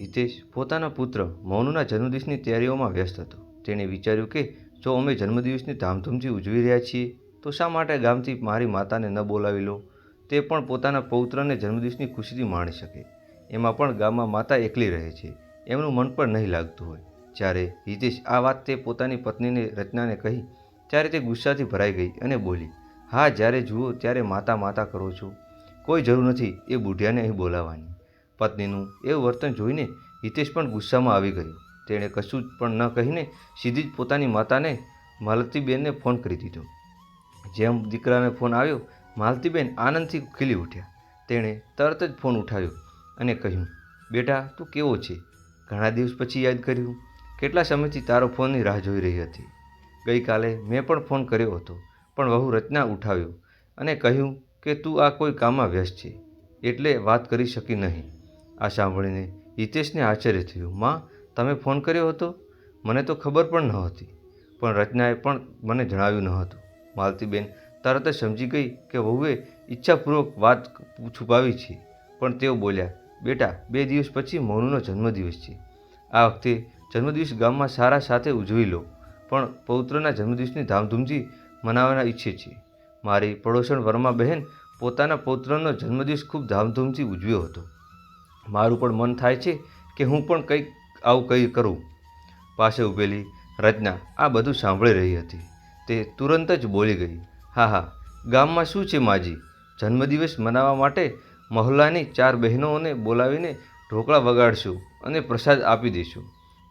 હિતેશ પોતાના પુત્ર મૌનુના જન્મદિવસની તૈયારીઓમાં વ્યસ્ત હતો. તેણે વિચાર્યું કે જો અમે જન્મદિવસની ધામધૂમથી ઉજવી રહ્યા છીએ, તો શા માટે ગામથી મારી માતાને ન બોલાવી લો? તે પણ પોતાના પૌત્રને જન્મદિવસની ખુશીથી માણી શકે. એમાં પણ ગામમાં માતા એકલી રહે છે. એમનું મન પણ નહીં લાગતું હોય. જ્યારે હિતેશ આ વાત તે પોતાની પત્નીને, રચનાને કહી, ત્યારે તે ગુસ્સાથી ભરાઈ ગઈ અને બોલી, હા, જ્યારે જુઓ, ત્યારે માતા માતા કરો છો. કોઈ જરૂર નથી, એ બુઢિયાને અહીં બોલાવવાની. પત્નીનું એવું વર્તન જોઈને હિતેશ પણ ગુસ્સામાં આવી ગયો. તેણે કશું જ પણ ન કહીને સીધી જ પોતાની માતાને માલતીબેનને ફોન કરી દીધો. જેમ દીકરાને ફોન આવ્યો, માલતીબેન આનંદથી ખીલી ઉઠ્યા. તેણે તરત જ ફોન ઉઠાવ્યો અને કહ્યું, બેટા, તું કેવો છે? ઘણા દિવસ પછી યાદ કર્યું? કેટલા સમયથી તારો ફોનની રાહ જોઈ રહી હતી? ગઈકાલે મેં પણ ફોન કર્યો હતો, પણ વહુ રચના ઉઠાવ્યો અને કહ્યું કે તું આ કોઈ કામમાં વ્યસ્ત છે, એટલે વાત કરી શકી નહીં. આ સાંભળીને હિતેશને આશ્ચર્ય થયું. માં, તમે ફોન કર્યો હતો? મને તો ખબર પણ નહોતી, પણ રચનાએ પણ મને જણાવ્યું ન હતું માલતીબેન તરત જ સમજી ગઈ કે વહુએ ઈચ્છાપૂર્વક વાત છુપાવી છે, પણ તેઓ બોલ્યા, બેટા, બે દિવસ પછી મૌનુનો જન્મદિવસ છે. આ વખતે જન્મદિવસ ગામમાં સારા સાથે ઉજવી લો, પણ પૌત્રના જન્મદિવસની ધામધૂમથી મનાવવાના ઈચ્છે છે. મારી પડોશણ વર્મા બહેન પોતાના પૌત્રનો જન્મદિવસ ખૂબ ધામધૂમથી ઉજવ્યો હતો. મારું પણ મન થાય છે કે હું પણ કંઈક આવું કંઈ કરું. પાસે ઊભેલી રચના આ બધું સાંભળી રહી હતી. તે તુરંત જ બોલી ગઈ, હા હા, ગામમાં શું છે માજી? જન્મદિવસ મનાવવા માટે મહોલ્લાની ચાર બહેનોને બોલાવીને ઢોકળા વગાડશું અને પ્રસાદ આપી દઈશું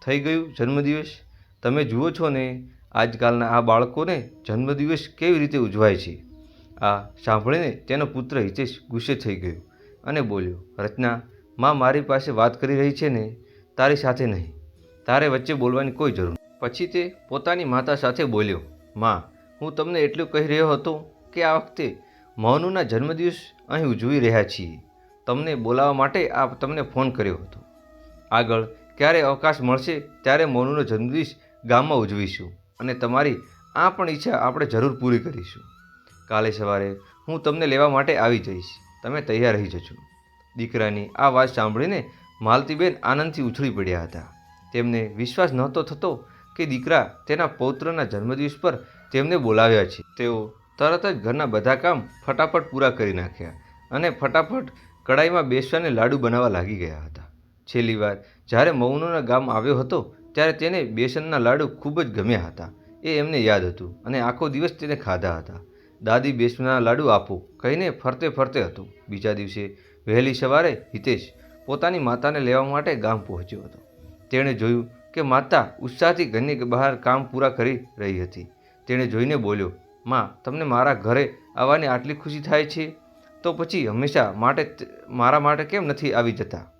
થઈ ગયું જન્મદિવસ? તમે જુઓ છો ને, આજકાલના આ બાળકોને જન્મદિવસ કેવી રીતે ઉજવાય છે? આ સાંભળીને તેનો પુત્ર હિતેશ ગુસ્સે થઈ ગયો અને બોલ્યો, રચના માં મારી પાસે વાત કરી રહી છે ને, તારી સાથે નહીં. તારે વચ્ચે બોલવાની કોઈ જરૂર. પછી તે પોતાની માતા સાથે બોલ્યો, માં, હું તમને એટલું કહી રહ્યો હતો કે આ વખતે મૌનુના જન્મદિવસ અહીં ઉજવી રહ્યા છીએ. તમને બોલાવવા માટે આ તમને ફોન કર્યો હતો. આગળ ક્યારે અવકાશ મળશે ત્યારે મૌનુનો જન્મદિવસ ગામમાં ઉજવીશું અને તમારી આ પણ ઈચ્છા આપણે જરૂર પૂરી કરીશું. કાલે સવારે હું તમને લેવા માટે આવી જઈશ. તમે તૈયાર રહી જજો. દીકરાની આ વાત સાંભળીને માલતીબેન આનંદથી ઉછળી પડ્યા હતા. તેમને વિશ્વાસ નહોતો થતો કે દીકરા તેના પૌત્રના જન્મદિવસ પર તેમને બોલાવ્યા છે. તેઓ તરત જ ઘરના બધા કામ ફટાફટ પૂરા કરી નાખ્યા અને ફટાફટ કડાઈમાં બેસવાને લાડુ બનાવવા લાગી ગયા હતા. છેલ્લી વાર જ્યારે મૌનોના ગામ આવ્યો હતો ત્યારે તેને બેસનના લાડુ ખૂબ જ ગમ્યા હતા. એ એમને યાદ હતું અને આખો દિવસ તેને ખાધા હતા. દાદી, બેસનના લાડુ આપો, કહીને ફરતે ફરતે હતું. બીજા દિવસે વહેલી સવારે હિતેશ પોતાની માતાને લેવા માટે ગામ પહોંચ્યો હતો. તેણે જોયું કે માતા ઉત્સાહથી ઘરની બહાર કામ પૂરા કરી રહી હતી. તેણે જોઈને બોલ્યો, માં, તમને મારા ઘરે આવવાની આટલી ખુશી થાય છે? તો પછી હંમેશા માટે મારા માટે કેમ નથી આવી જતા?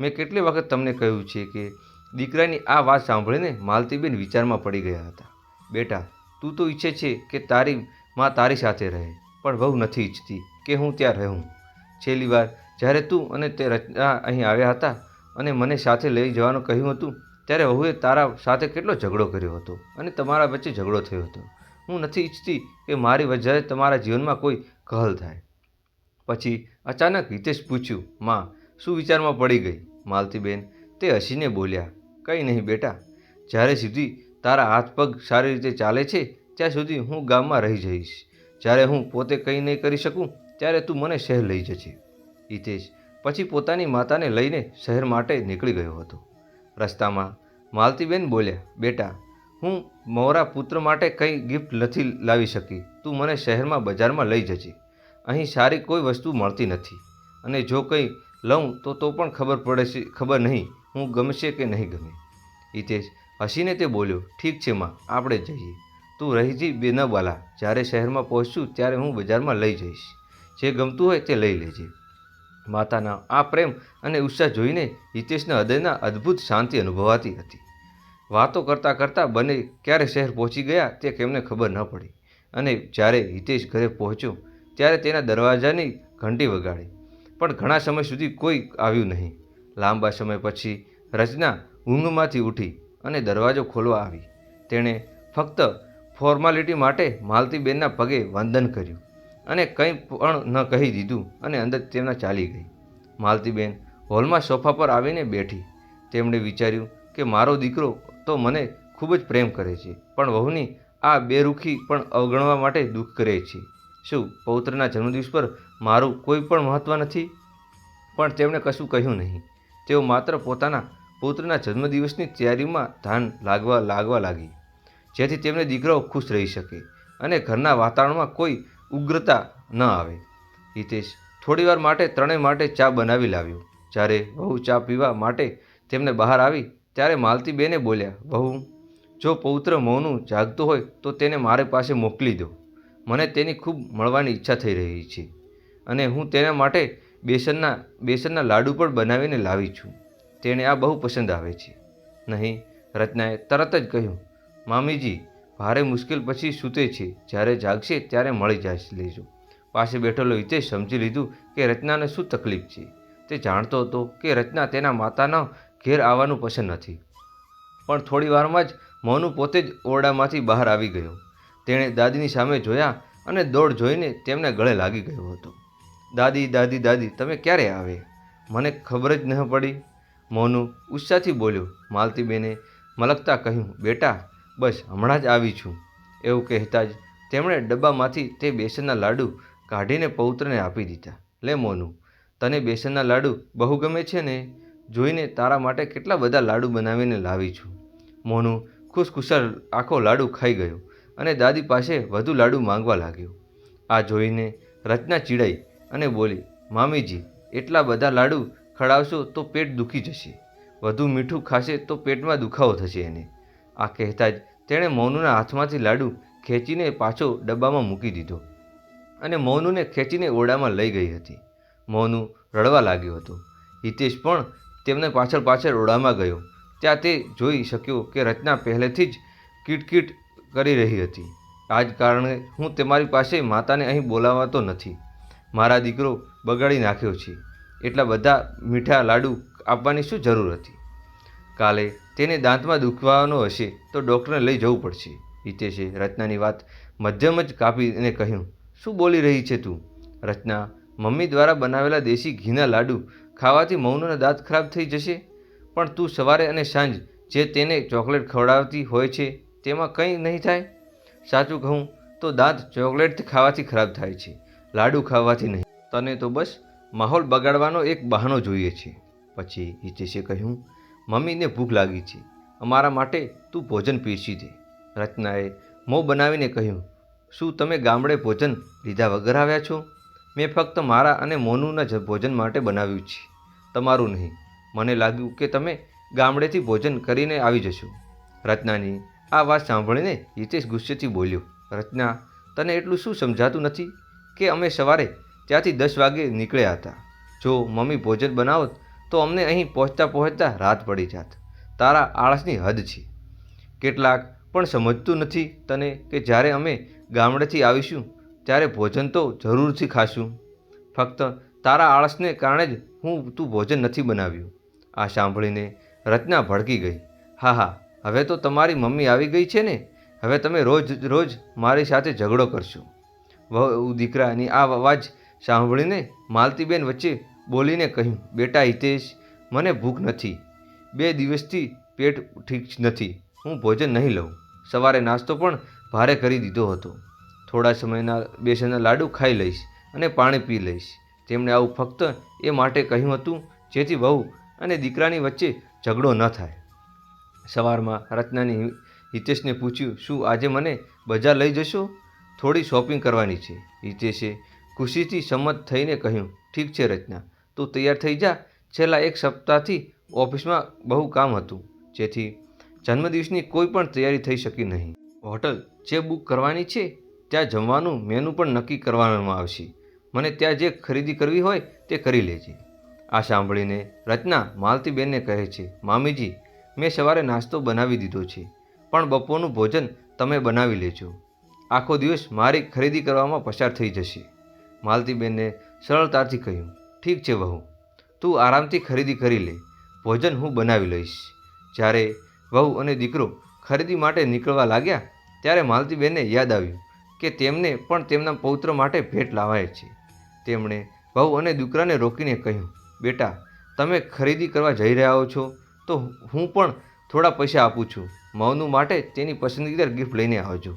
મેં કેટલી વખત તમને કહ્યું છે કે દીકરાની આ વાત સાંભળીને માલતીબેન વિચારમાં પડી ગયા હતા. બેટા, તું તો ઈચ્છે છે કે તારી માં તારી સાથે રહે, પણ વહુ નથી ઈચ્છતી કે હું ત્યાં રહું. છેલ્લી વાર જ્યારે તું અને તે રચના અહીં આવ્યા હતા અને મને સાથે લઈ જવાનું કહ્યું હતું, ત્યારે વહુએ તારા સાથે કેટલો ઝઘડો કર્યો હતો અને તમારા વચ્ચે ઝઘડો થયો હતો. હું નથી ઈચ્છતી કે મારી વજહે તમારા જીવનમાં કોઈ કહલ થાય. પછી અચાનક હિતેશ પૂછ્યું, માં, શું વિચારમાં પડી ગઈ? માલતીબેન તે હસીને બોલ્યા, કંઈ નહીં બેટા. જ્યારે સુધી તારા હાથ પગ સારી રીતે ચાલે છે, ત્યાં સુધી હું ગામમાં રહી જઈશ. જ્યારે હું પોતે કંઈ નહીં કરી શકું, ત્યારે તું મને શહેર લઈ જજે. હિતેશ પછી પોતાની માતાને લઈને શહેર માટે નીકળી ગયો હતો. રસ્તામાં માલતીબેન બોલ્યા, બેટા, હું મોરા પુત્ર માટે કંઈ ગિફ્ટ નથી લાવી શકી. તું મને શહેરમાં બજારમાં લઈ જજે. અહીં સારી કોઈ વસ્તુ મળતી નથી. અને જો કંઈ લઉં તો તો પણ ખબર પડે છે, ખબર નહીં, હું ગમશે કે નહીં ગમે. હિતેશ હસીને તે બોલ્યો, ઠીક છે માં, આપણે જઈએ. તું રહી જી બે ન બાલા જ્યારે શહેરમાં પહોંચશું ત્યારે હું બજારમાં લઈ જઈશ. જે ગમતું હોય તે લઈ લેજે. માતાના આ પ્રેમ અને ઉત્સાહ જોઈને હિતેશના હૃદયના અદ્ભુત શાંતિ અનુભવાતી હતી. વાતો કરતાં કરતાં બંને ક્યારે શહેર પહોંચી ગયા તે કેમને ખબર ન પડી અને જ્યારે હિતેશ ઘરે પહોંચ્યો ત્યારે તેના દરવાજાની ઘંટી વગાડી. પણ ઘણા સમય સુધી કોઈ આવ્યું નહીં. લાંબા સમય પછી રચના ઊંઘમાંથી ઉઠી અને દરવાજો ખોલવા આવી. તેણે ફક્ત ફોર્માલિટી માટે માલતીબેનના પગે વંદન કર્યું. અને કંઈ પણ ન કહી દીધું અને અંદર તેમના ચાલી ગઈ. માલતીબેન હોલમાં સોફા પર આવીને બેઠી. તેમણે વિચાર્યું કે મારો દીકરો તો મને ખૂબ જ પ્રેમ કરે છે, પણ વહુની આ બેરુખી પણ અવગણવા માટે દુઃખ કરે છે. શું પૌત્રના જન્મદિવસ પર મારું કોઈ પણ મહત્ત્વ નથી? પણ તેમણે કશું કહ્યું નહીં. તેઓ માત્ર પોતાના પુત્રના જન્મદિવસની તૈયારીમાં ધ્યાન લાગવા લાગવા લાગી. જેથી તેમને દીકરો ખુશ રહી શકે અને ઘરના વાતાવરણમાં કોઈ ઉગ્રતા ન આવે. હિતેશ થોડીવાર માટે ત્રણેય માટે ચા બનાવી લાવ્યો. જ્યારે વહુ ચા પીવા માટે તેમને બહાર આવી, ત્યારે માલતીબેને બોલ્યા, વહુ, જો પૌત્ર મૌનું જાગતો હોય, તો તેને મારી પાસે મોકલી દો. મને તેની ખૂબ મળવાની ઈચ્છા થઈ રહી છે અને હું તેના માટે બેસનના બેસનના લાડુ પણ બનાવીને લાવી છું. તેણે આ બહુ પસંદ આવે છે. નહીં રચનાએ તરત જ કહ્યું, મામીજી ભારે મુશ્કેલ પછી સૂતે છે. જ્યારે જાગશે ત્યારે મળી જાય લેજો. પાસે બેઠેલો હિતેશ સમજી લીધું કે રચનાને શું તકલીફ છે? તે જાણતો હતો કે રચના તેના માતાના ઘેર આવવાનું પસંદ નથી. પણ થોડી વારમાં જ મોનુ પોતે જ ઓરડામાંથી બહાર આવી ગયો. તેણે દાદીની સામે જોયા અને દોડ જોઈને તેમને ગળે લાગી ગયો હતો. દાદી દાદી દાદી, તમે ક્યારે આવે? મને ખબર જ ન પડી. મોનુ ઉત્સાહથી બોલ્યો, માલતીબેને મલકતા કહ્યું, બેટા બસ, હમણાં જ આવી છું. એવું કહેતા જ તેમણે ડબ્બામાંથી તે બેસનના લાડુ કાઢીને પૌત્રને આપી દીધા. લે મોનું, તને બેસનના લાડુ બહુ ગમે છે ને? જોઈને તારા માટે કેટલા બધા લાડુ બનાવીને લાવી છું. મોનુ ખુશખુશાલ આખો લાડુ ખાઈ ગયો અને દાદી પાસે વધુ લાડુ માંગવા લાગ્યો. આ જોઈને રચના ચીડાઈ અને બોલી, મામીજી, એટલા બધા લાડુ ખડાવશો તો પેટ દુખી જશે. વધુ મીઠું ખાશે તો પેટમાં દુખાવો થશે એને. આ કહેતા જ તેણે મૌનુના હાથમાંથી લાડુ ખેંચીને પાછો ડબ્બામાં મૂકી દીધો અને મૌનુને ખેંચીને ઓરડામાં લઈ ગઈ હતી. મૌનુ રડવા લાગ્યો હતો. હિતેશ પણ તેમને પાછળ પાછળ ઓરડામાં ગયો. ત્યાં તે જોઈ શક્યો કે રચના પહેલેથી જ કીટકીટ કરી રહી હતી. આ જ કારણે હું તમારી પાસે માતાને અહીં બોલાવાતો નથી. મારા દીકરો બગાડી નાખ્યો છે. એટલા બધા મીઠા લાડુ આપવાની શું જરૂર હતી? કાલે તેને દાંતમાં દુખવાનો હશે તો ડૉક્ટરને લઈ જવું પડશે. હિતેશે રચનાની વાત મધ્યમ જ કાપીને કહ્યું, શું બોલી રહી છે તું? રચના મમ્મી દ્વારા બનાવેલા દેશી ઘીના લાડુ ખાવાથી મૌનના દાંત ખરાબ થઈ જશે? પણ તું સવારે અને સાંજ જે તેને ચોકલેટ ખવડાવતી હોય છે, તેમાં કંઈ નહીં થાય? સાચું કહું તો દાંત ચોકલેટ ખાવાથી ખરાબ થાય છે, લાડુ ખાવાથી નહીં. તને તો બસ માહોલ બગાડવાનો એક બહાનો જોઈએ છે. પછી હિતેશે કહ્યું મમ્મીને ભૂખ લાગી છે. અમારા માટે તું ભોજન પીરસી દે. રચનાએ મોં બનાવીને કહ્યું, શું તમે ગામડે ભોજન લીધા વગર આવ્યા છો? મેં ફક્ત મારા અને મોનુના જ ભોજન માટે બનાવ્યું છે. તમારું નહીં. મને લાગ્યું કે તમે ગામડેથી ભોજન કરીને આવી જશો. રચનાની આ વાત સાંભળીને હિતેશ ગુસ્સેથી બોલ્યો રચના તને એટલું શું સમજાતું નથી કે અમે સવારે ત્યાંથી દસ વાગે નીકળ્યા હતા? જો મમ્મી ભોજન બનાવત તો અમને અહીં પહોંચતા પહોંચતા રાત પડી જાત. તારા આળસની હદ છે. કેટલાક પણ સમજતું નથી તને કે જ્યારે અમે ગામડેથી આવીશું, ત્યારે ભોજન તો જરૂરથી ખાશું. ફક્ત તારા આળસને કારણે જ હું તું ભોજન નથી બનાવ્યું. આ સાંભળીને રચના ભડકી ગઈ. હા હા, હવે તો તમારી મમ્મી આવી ગઈ છે ને? હવે તમે રોજ રોજ મારી સાથે ઝઘડો કરશો. વહુ, દીકરાની આ અવાજ સાંભળીને માલતીબેન વચ્ચે બોલીને કહ્યું, બેટા હિતેશ, મને ભૂખ નથી. બે દિવસથી પેટ ઠીક નથી. હું ભોજન નહીં લઉં. સવારે નાસ્તો પણ ભારે કરી દીધો હતો. થોડા સમયના બેસનના લાડુ ખાઈ લઈશ અને પાણી પી લઈશ. તેમણે આવું ફક્ત એ માટે કહ્યું હતું, જેથી વહુ અને દીકરાની વચ્ચે ઝઘડો ન થાય. સવારમાં રચનાની હિતેશને પૂછ્યું, શું આજે મને બજાર લઈ જશો? થોડી શોપિંગ કરવાની છે. હિતેશે ખુશીથી સંમત થઈને કહ્યું, ઠીક છે રચના તું તૈયાર થઈ જા. છેલ્લા એક સપ્તાહથી ઓફિસમાં બહુ કામ હતું. જેથી જન્મદિવસની કોઈ પણ તૈયારી થઈ શકી નહીં. હોટલ જે બુક કરવાની છે, ત્યાં જમવાનું મેનુ પણ નક્કી કરવામાં આવશે. મને ત્યાં જે ખરીદી કરવી હોય તે કરી લેજે. આ સાંભળીને રચના માલતીબેનને કહે છે, મામીજી, મેં સવારે નાસ્તો બનાવી દીધો છે, પણ બપોરનું ભોજન તમે બનાવી લેજો. આખો દિવસ મારી ખરીદી કરવામાં પસાર થઈ જશે. માલતીબેને સરળતાથી કહ્યું ઠીક છે વહુ, તું આરામથી ખરીદી કરી લે, ભોજન હું બનાવી લઈશ. જ્યારે વહુ અને દીકરો ખરીદી માટે નીકળવા લાગ્યા, ત્યારે માલતીબેનને યાદ આવ્યું કે તેમને પણ તેમના પૌત્ર માટે ભેટ લાવાય છે. તેમણે વહુ અને દીકરાને રોકીને કહ્યું, બેટા, તમે ખરીદી કરવા જઈ રહ્યા છો, તો હું પણ થોડા પૈસા આપું છું. મૌનું માટે તેની પસંદગીદાર ગિફ્ટ લઈને આવજો.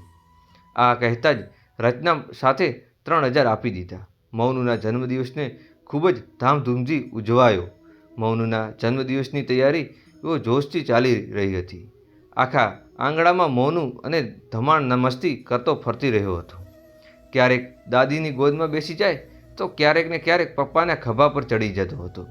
આ કહેતા જ રચના સાથે ત્રણ હજાર આપી દીધા. મૌનુના જન્મદિવસને ખૂબ જ ધામધૂમથી ઉજવાયો. મૌનુના જન્મદિવસની તૈયારી એવો જોશથી ચાલી રહી હતી. આખા આંગણામાં મૌનું અને ધમાણ મસ્તી કરતો ફરતી રહ્યો હતો. ક્યારેક દાદીની ગોદમાં બેસી જાય તો ક્યારેક ને ક્યારેક પપ્પાના ખભા પર ચડી જતો હતો.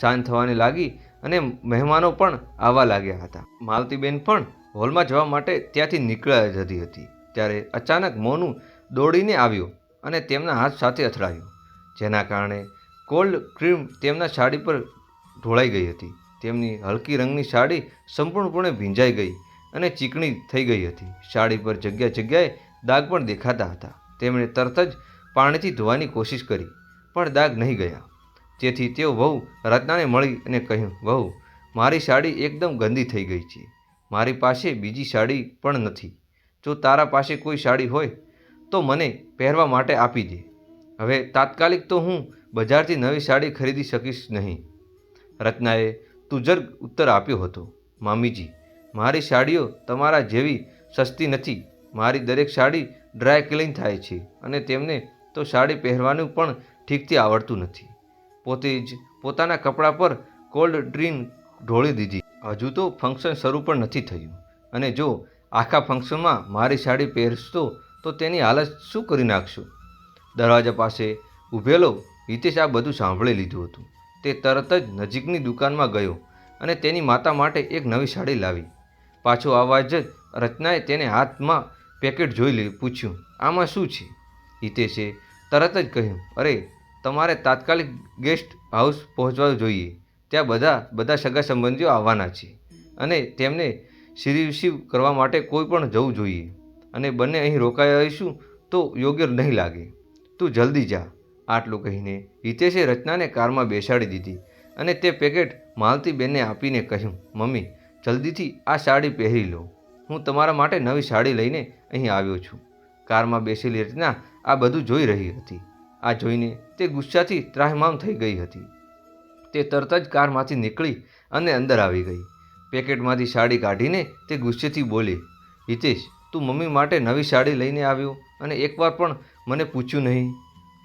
શાંત થવાને લાગી અને મહેમાનો પણ આવવા લાગ્યા હતા. માલતીબેન પણ હોલમાં જવા માટે ત્યાંથી નીકળ્યા જતી હતી. ત્યારે અચાનક મોનું દોડીને આવ્યો અને તેમના હાથ સાથે અથડાયો, જેના કારણે કોલ્ડ ક્રીમ તેમના સાડી પર ઢોળાઈ ગઈ હતી. તેમની હલકી રંગની સાડી સંપૂર્ણપણે ભીંજાઈ ગઈ અને ચીકણી થઈ ગઈ હતી. સાડી પર જગ્યા જગ્યાએ દાગ પણ દેખાતા હતા. તેમણે તરત જ પાણીથી ધોવાની કોશિશ કરી, પણ દાગ નહીં ગયા. તેથી તેઓ વહુ રત્નાને મળી અને કહ્યું, વહુ, મારી સાડી એકદમ ગંદી થઈ ગઈ છે. મારી પાસે બીજી સાડી પણ નથી. જો તારા પાસે કોઈ સાડી હોય, તો મને પહેરવા માટે આપી દે. હવે તાત્કાલિક તો હું બજારથી નવી સાડી ખરીદી શકીશ નહીં. રત્નાએ તુજર ઉત્તર આપ્યો હતો, મામીજી, મારી સાડીઓ તમારા જેવી સસ્તી નથી. મારી દરેક સાડી ડ્રાય ક્લીન થાય છે અને તેમને તો સાડી પહેરવાનું પણ ઠીકથી આવડતું નથી. પોતે જ પોતાના કપડા પર કોલ્ડ ડ્રીન ઢોળી દીધી. હજુ તો ફંક્શન શરૂ પણ નથી થયું. અને જો આખા ફંક્શનમાં મારી સાડી પહેરશો તો તેની હાલત શું કરી નાખશું? દરવાજા પાસે ઊભેલો હિતેશ આ બધું સાંભળી લીધું હતું. તે તરત જ નજીકની દુકાનમાં ગયો અને તેની માતા માટે એક નવી સાડી લાવી. પાછો આવવા જ રચનાએ તેને હાથમાં પેકેટ જોઈ લે, પૂછ્યું, આમાં શું છે? હિતેશે તરત જ કહ્યું, અરે, તમારે તાત્કાલિક ગેસ્ટ હાઉસ પહોંચવા જોઈએ. ત્યાં બધા બધા સગા સંબંધીઓ આવવાના છે અને તેમને રિસીવ કરવા માટે કોઈ પણ જવું જોઈએ. અને બંને અહીં રોકાઈશું તો યોગ્ય નહીં લાગે. તું જલ્દી જા. આટલું કહીને હિતેશે રચનાને કારમાં બેસાડી દીધી અને તે પેકેટ માલતીબેનને આપીને કહ્યું, મમ્મી, જલ્દીથી આ સાડી પહેરી લો. હું તમારા માટે નવી સાડી લઈને અહીં આવ્યો છું. કારમાં બેસેલી રચના આ બધું જોઈ રહી હતી. આ જોઈને તે ગુસ્સાથી ત્રાહમામ થઈ ગઈ હતી. તે તરત જ કારમાંથી નીકળી અને અંદર આવી ગઈ. પેકેટમાંથી સાડી કાઢીને તે ગુસ્સેથી બોલી, હિતેશ, તું મમ્મી માટે નવી સાડી લઈને આવ્યો અને એકવાર પણ મને પૂછ્યું નહીં.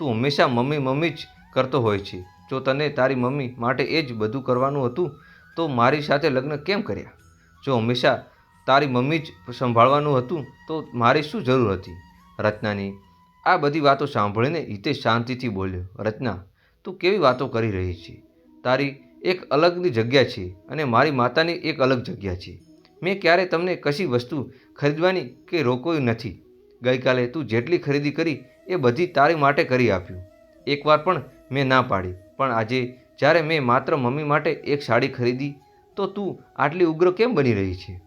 તું હંમેશા મમ્મી મમ્મી જ કરતો હોય છે. જો તને તારી મમ્મી માટે એ જ બધું કરવાનું હતું, તો મારી સાથે લગ્ન કેમ કર્યા? જો હંમેશા તારી મમ્મી જ સંભાળવાનું હતું, તો મારી શું જરૂર હતી? રચનાની આ બધી વાતો સાંભળીને હિતેશ શાંતિથી બોલ્યો રચના તું કેવી વાતો કરી રહી છે? તારી એક અલગની જગ્યા છે અને મારી માતાની એક અલગ જગ્યા છે. મેં ક્યારે તમને કશી વસ્તુ ખરીદવાની કે રોક્યું નથી. ગઈકાલે તું જેટલી ખરીદી કરી એ બધી તારી માટે કરી આપ્યું. એકવાર પણ મેં ના પાડી. પણ આજે જ્યારે મેં માત્ર મમ્મી માટે એક સાડી ખરીદી, તો તું આટલી ઉગ્ર કેમ બની રહી છે?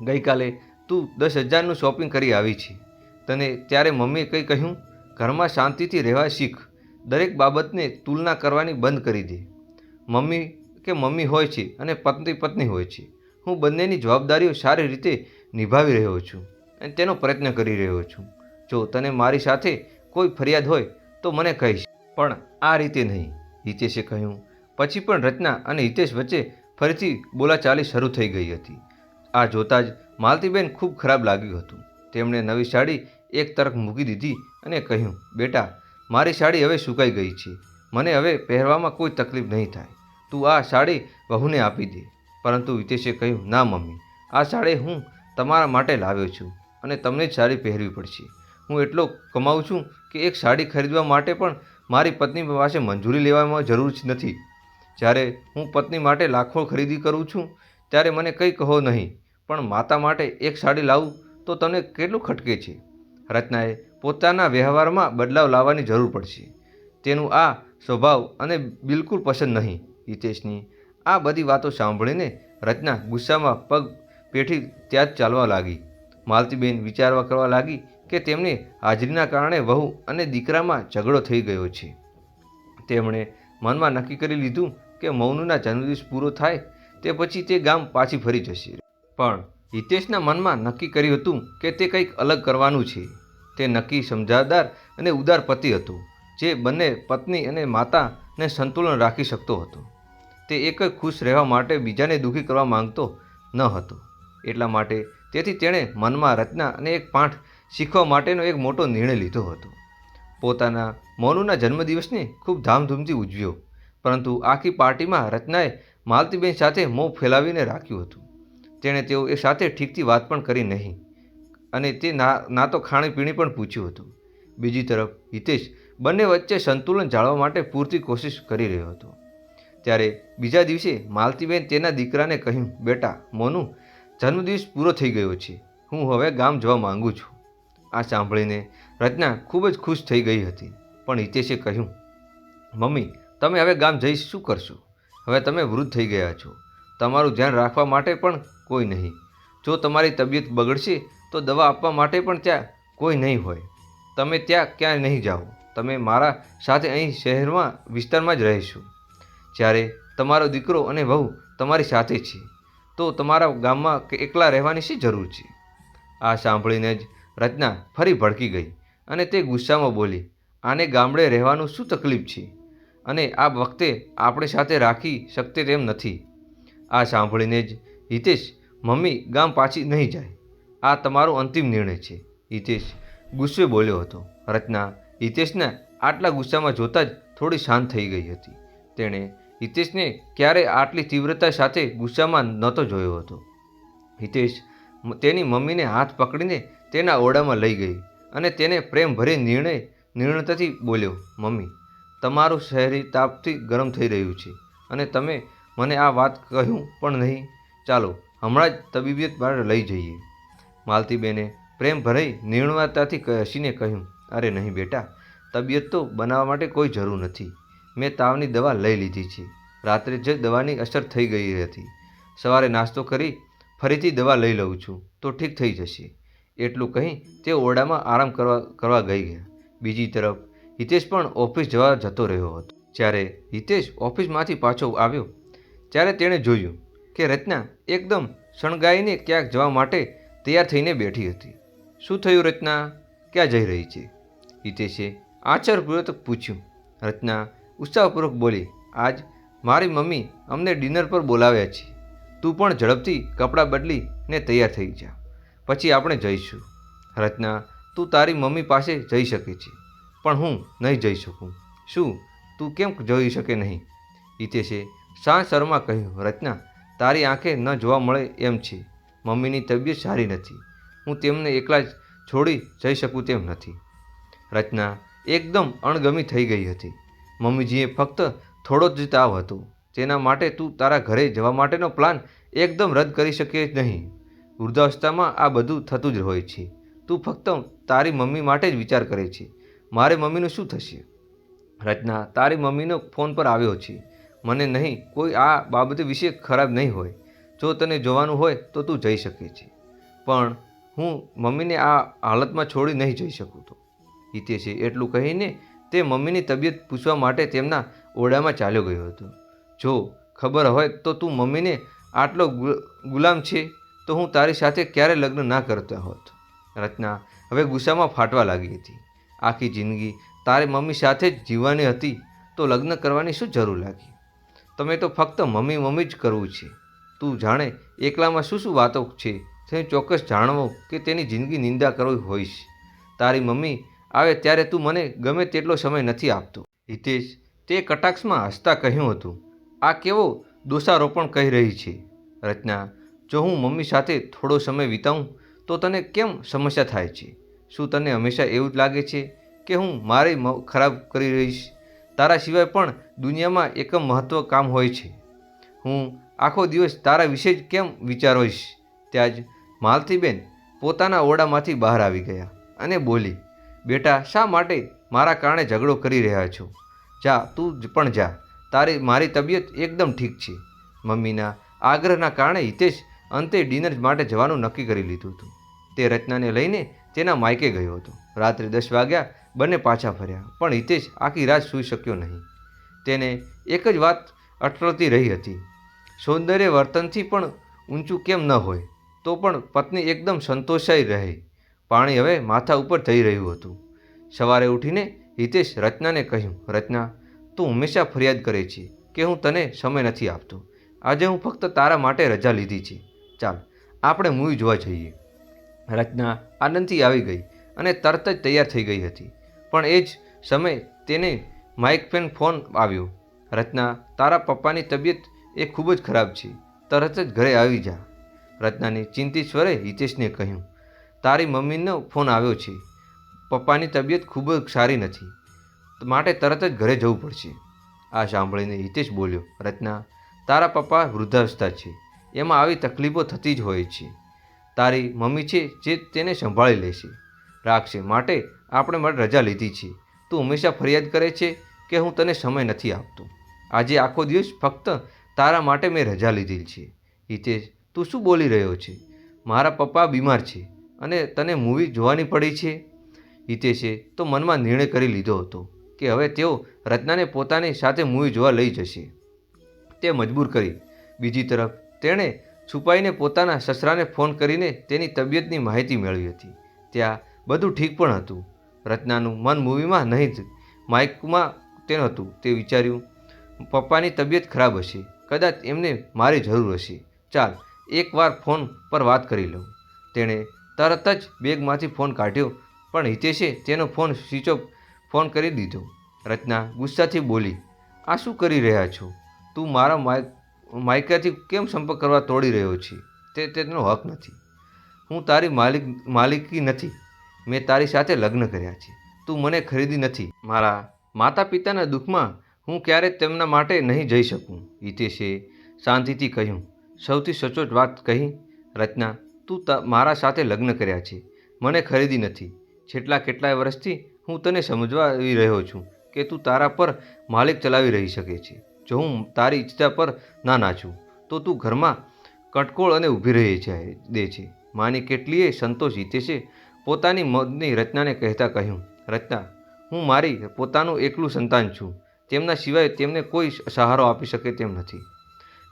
ગઈકાલે તું દસ હજારનું શોપિંગ કરી આવી છે. તને ત્યારે મમ્મીએ કંઈ કહ્યું? ઘરમાં શાંતિથી રહેવા શીખ. દરેક બાબતને તુલના કરવાની બંધ કરી દે. મમ્મી કે મમ્મી હોય છે અને પત્ની પત્ની હોય છે. હું બંનેની જવાબદારીઓ સારી રીતે નિભાવી રહ્યો છું અને તેનો પ્રયત્ન કરી રહ્યો છું. જો તને મારી સાથે કોઈ ફરિયાદ હોય તો મને કહીશ. પણ આ રીતે નહીં, હિતેશે કહ્યું. પછી પણ રચના અને હિતેશ વચ્ચે ફરીથી બોલાચાલી શરૂ થઈ ગઈ હતી. આ જોતાં જ માલતીબેન ખૂબ ખરાબ લાગ્યું હતું. તેમણે નવી સાડી એક તરફ મૂકી દીધી અને કહ્યું, બેટા, મારી સાડી હવે સુકાઈ ગઈ છે. મને હવે પહેરવામાં કોઈ તકલીફ નહીં થાય. તું આ સાડી વહુને આપી દે. પરંતુ હિતેશે કહ્યું, ના મમ્મી, આ સાડી હું તમારા માટે લાવ્યો છું અને તમને જ સાડી પહેરવી પડશે. હું એટલો કમાઉં છું કે એક સાડી ખરીદવા માટે પણ મારી પત્ની પાસે મંજૂરી લેવામાં જરૂર જ નથી. જ્યારે હું પત્ની માટે લાખો ખરીદી કરું છું, ત્યારે મને કંઈ કહો નહીં, પણ માતા માટે એક સાડી લાવું તો તમને કેટલું ખટકે છે? રચનાએ પોતાના વ્યવહારમાં બદલાવ લાવવાની જરૂર પડશે. તેનું આ સ્વભાવ અને બિલકુલ પસંદ નહીં, હિતેશની આ બધી વાતો સાંભળીને રચના ગુસ્સામાં પગ પેઠી ત્યાં જ ચાલવા લાગી. માલતીબેન વિચારવા કરવા લાગી કે તેમની હાજરીના કારણે વહુ અને દીકરામાં ઝઘડો થઈ ગયો છે. તેમણે મનમાં નક્કી કરી લીધું કે મૌનુના જન્મદિવસ પૂરો થાય તે પછી તે ગામ પાછી ફરી જશે. પણ હિતેશના મનમાં નક્કી કર્યું હતું કે તે કંઈક અલગ કરવાનું છે. તે નક્કી સમજાદાર અને ઉદાર પતિ હતો, જે બંને પત્ની અને માતાને સંતુલન રાખી શકતો હતો. તે એક જ ખુશ રહેવા માટે બીજાને દુઃખી કરવા માંગતો ન હતો. એટલા માટે તેથી તેણે મનમાં રચના અને એક પાઠ શીખવા માટેનો એક મોટો નિર્ણય લીધો હતો. પોતાના મોનુના જન્મદિવસને ખૂબ ધામધૂમથી ઉજવ્યો, પરંતુ આખી પાર્ટીમાં રચનાએ માલતીબેન સાથે મોં ફેલાવીને રાખ્યું હતું. તેણે તેઓ એ સાથે ઠીકથી વાત પણ કરી નહીં અને તે ના ના તો ખાણીપીણી પણ પૂછ્યું હતું. બીજી તરફ, હિતેશ બંને વચ્ચે સંતુલન જાળવવા માટે પૂરતી કોશિશ કરી રહ્યો હતો. ત્યારે બીજા દિવસે માલતીબેન તેના દીકરાને કહ્યું, બેટા, મોનું, જન્મદિવસ પૂરો થઈ ગયો છે. હું હવે ગામ જવા માગું છું. આ સાંભળીને રચના ખૂબ જ ખુશ થઈ ગઈ હતી. પણ હિતેશે કહ્યું, મમ્મી, તમે હવે ગામ જઈ શું કરશો? હવે તમે વૃદ્ધ થઈ ગયા છો. તમારું ધ્યાન રાખવા માટે પણ કોઈ નહીં. જો તમારી તબિયત બગડશે, તો દવા આપવા માટે પણ ત્યાં કોઈ નહીં હોય. તમે ત્યાં ક્યાંય નહીં જાઓ. તમે મારા સાથે અહીં શહેરમાં, વિસ્તારમાં જ રહીશું. જ્યારે તમારો દીકરો અને વહુ તમારી સાથે છે, તો તમારા ગામમાં એકલા રહેવાની શી જરૂર છે? આ સાંભળીને જ રચના ફરી ભડકી ગઈ અને તે ગુસ્સામાં બોલી, આને ગામડે રહેવાનું શું તકલીફ છે? અને આ વખતે આપણે સાથે રાખી શકતે તેમ નથી. આ સાંભળીને જ હિતેશ, મમ્મી, ગામ પાછી નહીં જાય. આ તમારો અંતિમ નિર્ણય છે. હિતેશ ગુસ્સે બોલ્યો હતો. રચના હિતેશને આટલા ગુસ્સામાં જોતાં જ થોડી શાંત થઈ ગઈ હતી. તેણે હિતેશને ક્યારેય આટલી તીવ્રતા સાથે ગુસ્સામાં નહોતો જોયો હતો. હિતેશ તેની મમ્મીને હાથ પકડીને તેના ઓરડામાં લઈ ગઈ અને તેને પ્રેમભરી નિર્ણય, નિર્ણયતાથી બોલ્યો, મમ્મી, તમારું શહેરી તાપથી ગરમ થઈ રહ્યું છે અને તમે મને આ વાત કહ્યું પણ નહીં. ચાલો, હમણાં જ તબીબિયત બહાર લઈ જઈએ. માલતીબેને પ્રેમ ભરાઈ નિર્ણવાતાથી હસીને કહ્યું, અરે નહીં બેટા, તબિયત તો બનાવવા માટે કોઈ જરૂર નથી. મેં તાવની દવા લઈ લીધી છે. રાત્રે જ દવાની અસર થઈ ગઈ હતી. સવારે નાસ્તો કરી ફરીથી દવા લઈ લઉં છું, તો ઠીક થઈ જશે. એટલું કહી તે ઓરડામાં આરામ કરવા કરવા ગઈ ગયા. બીજી તરફ, હિતેશ પણ ઓફિસ જવા જતો રહ્યો હતો. જ્યારે હિતેશ ઓફિસમાંથી પાછો આવ્યો, ત્યારે તેણે જોયું કે રચના એકદમ શણગાઈને ક્યાંક જવા માટે તૈયાર થઈને બેઠી હતી. શું થયું રચના ક્યાં જઈ રહી છે? હિતેશે આશ્ચર્યપૂર્વક પૂછ્યું. રચના ઉત્સાહપૂર્વક બોલી, આજ મારી મમ્મી અમને ડિનર પર બોલાવ્યા છે. તું પણ ઝડપથી કપડાં બદલીને તૈયાર થઈ જા. પછી આપણે જઈશું. રચના તું તારી મમ્મી પાસે જઈ શકે છે, પણ હું નહીં જઈ શકું. શું? તું કેમ જઈ શકે નહીં? હિતેશે શાહ શર્મા કહ્યું રચના તારી આંખે ન જોવા મળે એમ છે. મમ્મીની તબિયત સારી નથી. હું તેમને એકલા જ છોડી જઈ શકું તેમ નથી. રચના એકદમ અણગમી થઈ ગઈ હતી. મમ્મીજીએ ફક્ત થોડો જ તાવ હતો. તેના માટે તું તારા ઘરે જવા માટેનો પ્લાન એકદમ રદ કરી શકે નહીં. વૃદ્ધાવસ્થામાં આ બધું થતું જ હોય છે. તું ફક્ત તારી મમ્મી માટે જ વિચાર કરે છે. મારે મમ્મીનું શું થશે? રચના, તારી મમ્મીનો ફોન પર આવ્યો છે. મને નહીં, કોઈ આ બાબત વિશે ખરાબ નહીં હોય. જો તને જોવાનું હોય તો તું જઈ શકે છે. પણ હું મમ્મીને આ હાલતમાં છોડી નહીં જઈ શકું તો. હિતેશે એટલું કહીને તે મમ્મીની તબિયત પૂછવા માટે તેમના ઓરડામાં ચાલ્યો ગયો હતો. જો ખબર હોય તો તું મમ્મીને આટલો ગુલામ છે? તો હું તારી સાથે ક્યારે લગ્ન ના કરતા હોત? રચના હવે ગુસ્સામાં ફાટવા લાગી હતી. આખી જિંદગી તારી મમ્મી સાથે જ જીવવાની હતી તો લગ્ન કરવાની શું જરૂર લાગી? તમે તો ફક્ત મમ્મી મમ્મી જ કરવું છે. તું જાણે એકલામાં શું શું વાતો છે તે ચોક્કસ જાણવો કે તેની જિંદગી નિંદા કરવી હોઈશ. તારી મમ્મી આવે ત્યારે તું મને ગમે તેટલો સમય નથી આપતો. હિતેશ, તે કટાક્ષમાં હસતા કહ્યું હતું. આ કેવો દોષારોપણ કહી રહી છે? રચના જો હું મમ્મી સાથે થોડો સમય વિતાવું, તો તને કેમ સમસ્યા થાય છે? શું તને હંમેશા એવું જ લાગે છે કે હું મારી ખરાબ કરી રહીશ? તારા સિવાય પણ દુનિયામાં એકમ મહત્ત્વ કામ હોય છે. હું આખો દિવસ તારા વિશે જ કેમ વિચારોઈશ? ત્યાં જ માલતીબેન પોતાના ઓરડામાંથી બહાર આવી ગયા અને બોલી, બેટા, શા માટે મારા કારણે ઝઘડો કરી રહ્યા છો? જા, તું પણ જા. તારી, મારી તબિયત એકદમ ઠીક છે. મમ્મીના આગ્રહના કારણે હિતેશ અંતે ડિનર માટે જવાનું નક્કી કરી લીધું હતું. તે રચનાને લઈને તેના માયકે ગયો હતો. રાત્રે દસ વાગ્યા બંને પાછા ફર્યા, પણ હિતેશ આખી રાત સૂઈ શક્યો નહીં. તેને એક જ વાત અટળતી રહી હતી. સૌંદર્ય વર્તનથી પણ ઊંચું કેમ ન હોય, તો પણ પત્ની એકદમ સંતોષાઈ રહે. પાણી હવે માથા ઉપર થઈ રહ્યું હતું. સવારે ઉઠીને હિતેશ રચનાને કહ્યું, રચના, તું હંમેશા ફરિયાદ કરે છે કે હું તને સમય નથી આપતો. આજે હું ફક્ત તારા માટે રજા લીધી છે. ચાલ, આપણે મૂવી જોવા જઈએ. રચના આનંદથી આવી ગઈ અને તરત જ તૈયાર થઈ ગઈ હતી. પણ એ જ સમયે તેને માઇક પેન ફોન આવ્યો. રચના, તારા પપ્પાની તબિયત એ ખૂબ જ ખરાબ છે. તરત જ ઘરે આવી જા. રચનાની ચિંતિત સ્વરે હિતેશને કહ્યું, તારી મમ્મીનો ફોન આવ્યો છે. પપ્પાની તબિયત ખૂબ જ સારી નથી. માટે તરત જ ઘરે જવું પડશે. આ સાંભળીને હિતેશ બોલ્યો, રચના, તારા પપ્પા વૃદ્ધાવસ્થા છે. એમાં આવી તકલીફો થતી જ હોય છે. તારી મમ્મી છે જે તેને સંભાળી લેશે રાખશે માટે આપણે માટે રજા લીધી છે. તું હંમેશા ફરિયાદ કરે છે કે હું તને સમય નથી આપતો. આજે આખો દિવસ ફક્ત તારા માટે મેં રજા લીધી છે. હિતેશ, તું શું બોલી રહ્યો છે? મારા પપ્પા બીમાર છે અને તને મૂવી જોવાની પડી છે? હિતેશે તો મનમાં નિર્ણય કરી લીધો હતો કે હવે તેઓ રચનાને પોતાની સાથે મૂવી જોવા લઈ જશે. તે મજબૂર કરી. બીજી તરફ તેણે છુપાઈને પોતાના સસરાને ફોન કરીને તેની તબિયતની માહિતી મેળવી હતી. ત્યાં બધું ઠીક પણ હતું. રચનાનું મન મૂવીમાં નહીં જ માઇકમાં તેનું હતું. તે વિચાર્યું, પપ્પાની તબિયત ખરાબ હશે. કદાચ એમને મારી જરૂર હશે. ચાલ એકવાર ફોન પર વાત કરી લઉં. તેણે તરત જ બેગમાંથી ફોન કાઢ્યો, પણ હિતેશે તેનો ફોન સ્વિચ ઓફ ફોન કરી દીધો. રચના ગુસ્સાથી બોલી, આ શું કરી રહ્યા છો? તું મારા માઇક માયકાથી કેમ સંપર્ક કરવા તોડી રહ્યો છે? તે તેનો હક નથી. હું તારી માલિક, માલિકી નથી. મેં તારી સાથે લગ્ન કર્યા છે. તું મને ખરીદી નથી. મારા માતા પિતાના દુઃખમાં હું ક્યારેય તેમના માટે નહીં જઈ શકું, હિતેશે શાંતિથી કહ્યું. સૌથી સચોટ વાત કહી રચના તું ત, મારા સાથે લગ્ન કર્યા છે. મને ખરીદી નથી. છેલ્લા કેટલાય વર્ષથી હું તને સમજવાવી રહ્યો છું કે તું તારા પર માલિક ચલાવી રહી શકે છે. જો હું તારી ઈચ્છા પર ના નાચું, તો તું ઘરમાં કટકોળ અને ઊભી રહી છે, દે છે. માની કેટલીય સંતોષ છે. પોતાની મદની રચનાને કહેતા કહ્યું, રચના, હું મારી પોતાનું એકલું સંતાન છું. તેમના સિવાય તેમને કોઈ સહારો આપી શકે તેમ નથી.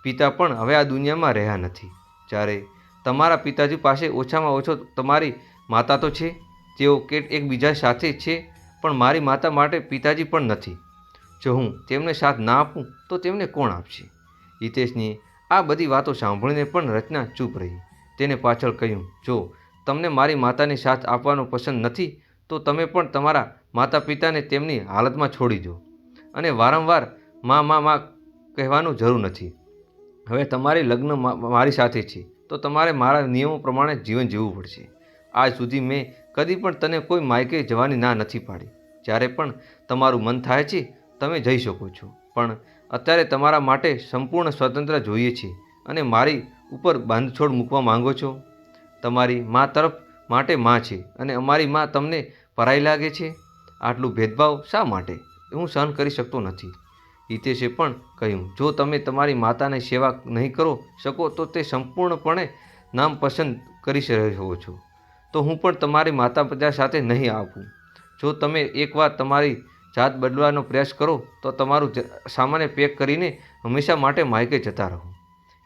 પિતા પણ હવે આ દુનિયામાં રહ્યા નથી. જ્યારે તમારા પિતાજી પાસે ઓછામાં ઓછો તમારી માતા તો છે? તેઓ કે, એકબીજા સાથે છે, પણ મારી માતા માટે પિતાજી પણ નથી. જો હું તેમને સાથ ના આપું, તો તેમને કોણ આપશે? હિતેશની આ બધી વાતો સાંભળીને પણ રચના ચૂપ રહી. તેને પાછળ કહ્યું, જો તમને મારી માતાને સાથ આપવાનો પસંદ નથી, તો તમે પણ તમારા માતા પિતાને તેમની હાલતમાં છોડી દો. અને વારંવાર મા મા મા કહેવાનું જરૂર નથી. હવે તમારે લગ્ન મારી સાથે છે, તો તમારે મારા નિયમો પ્રમાણે જીવન જીવવું પડશે. આજ સુધી મેં કદી પણ તને કોઈ માયકે જવાની ના નથી પાડી. જ્યારે પણ તમારું મન થાય છે તમે જઈ શકો છો. પણ અત્યારે તમારા માટે સંપૂર્ણ સ્વતંત્ર જોઈએ છે અને મારી ઉપર બાંધછોડ મૂકવા માંગો છો. તમારી મા તરફ માટે મા છે અને અમારી મા તમને પરાઈ લાગે છે? આટલું ભેદભાવ શા માટે? હું સહન કરી શકતો નથી. હિતેશે પણ કહ્યું, જો તમે તમારી માતાની સેવા નહીં કરો શકો, તો તે સંપૂર્ણપણે નામ પસંદ કરી રહ્યો છો. તો હું પણ તમારી માતા પિતા સાથે નહીં આપું. જો તમે એકવાર તમારી જાત બદલવાનો પ્રયાસ કરો, તો તમારું સામાન્ય પેક કરીને હંમેશા માટે માયકે જતા રહો.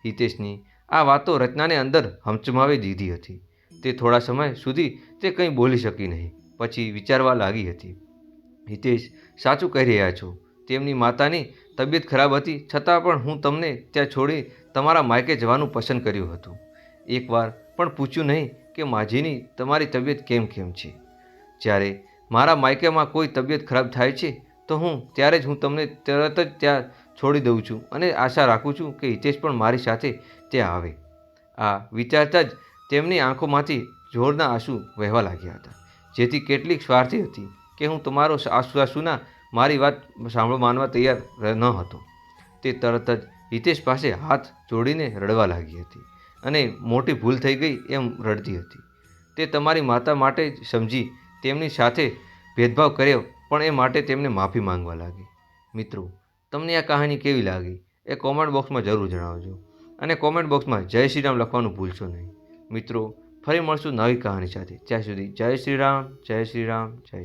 હિતેશની આ વાતો રચનાને અંદર હમચમાવી દીધી હતી. તે થોડા સમય સુધી તે કંઈ બોલી શકી નહીં, પછી વિચારવા લાગી હતી. હિતેશ સાચું કહી રહ્યા છો, તેમની માતાની તબિયત ખરાબ હતી, છતાં પણ હું તમને ત્યાં છોડી તમારા માયકે જવાનું પસંદ કર્યું હતું. એકવાર પણ પૂછ્યું નહીં કે માજીની તમારી તબિયત કેમ કેમ છે? જ્યારે મારા માયકામાં કોઈ તબિયત ખરાબ થાય છે, તો હું ત્યારે જ હું તમને તરત જ ત્યાં છોડી દઉં છું અને આશા રાખું છું કે હિતેશ પણ મારી સાથે ત્યાં આવે. આ વિચારતા જ તેમની આંખોમાંથી જોરના આંસુ વહેવા લાગ્યા હતા. જેથી કેટલીક સ્વાર્થી હતી કે હું તમારો આસુઆસુના મારી વાત સાંભળો માનવા તૈયાર ન હતો. તે તરત જ હિતેશ પાસે હાથ જોડીને રડવા લાગી હતી અને મોટી ભૂલ થઈ ગઈ એમ રડતી હતી. તે તમારી માતા માટે જ સમજી તેમની સાથે ભેદભાવ કર્યો, પણ એ માટે તેમને માફી માંગવા લાગી. મિત્રો, તમને આ કહાની કેવી લાગી? એ કોમેન્ટ બોક્સમાં જરૂર જણાવજો. અને કોમેન્ટ બોક્સમાં જય શ્રી રામ લખવાનું ભૂલશો નહીં. મિત્રો, ફરી મળશું નવી કહાની સાથે. ત્યાં સુધી જય શ્રી રામ, જય શ્રી રામ, જય શ્રી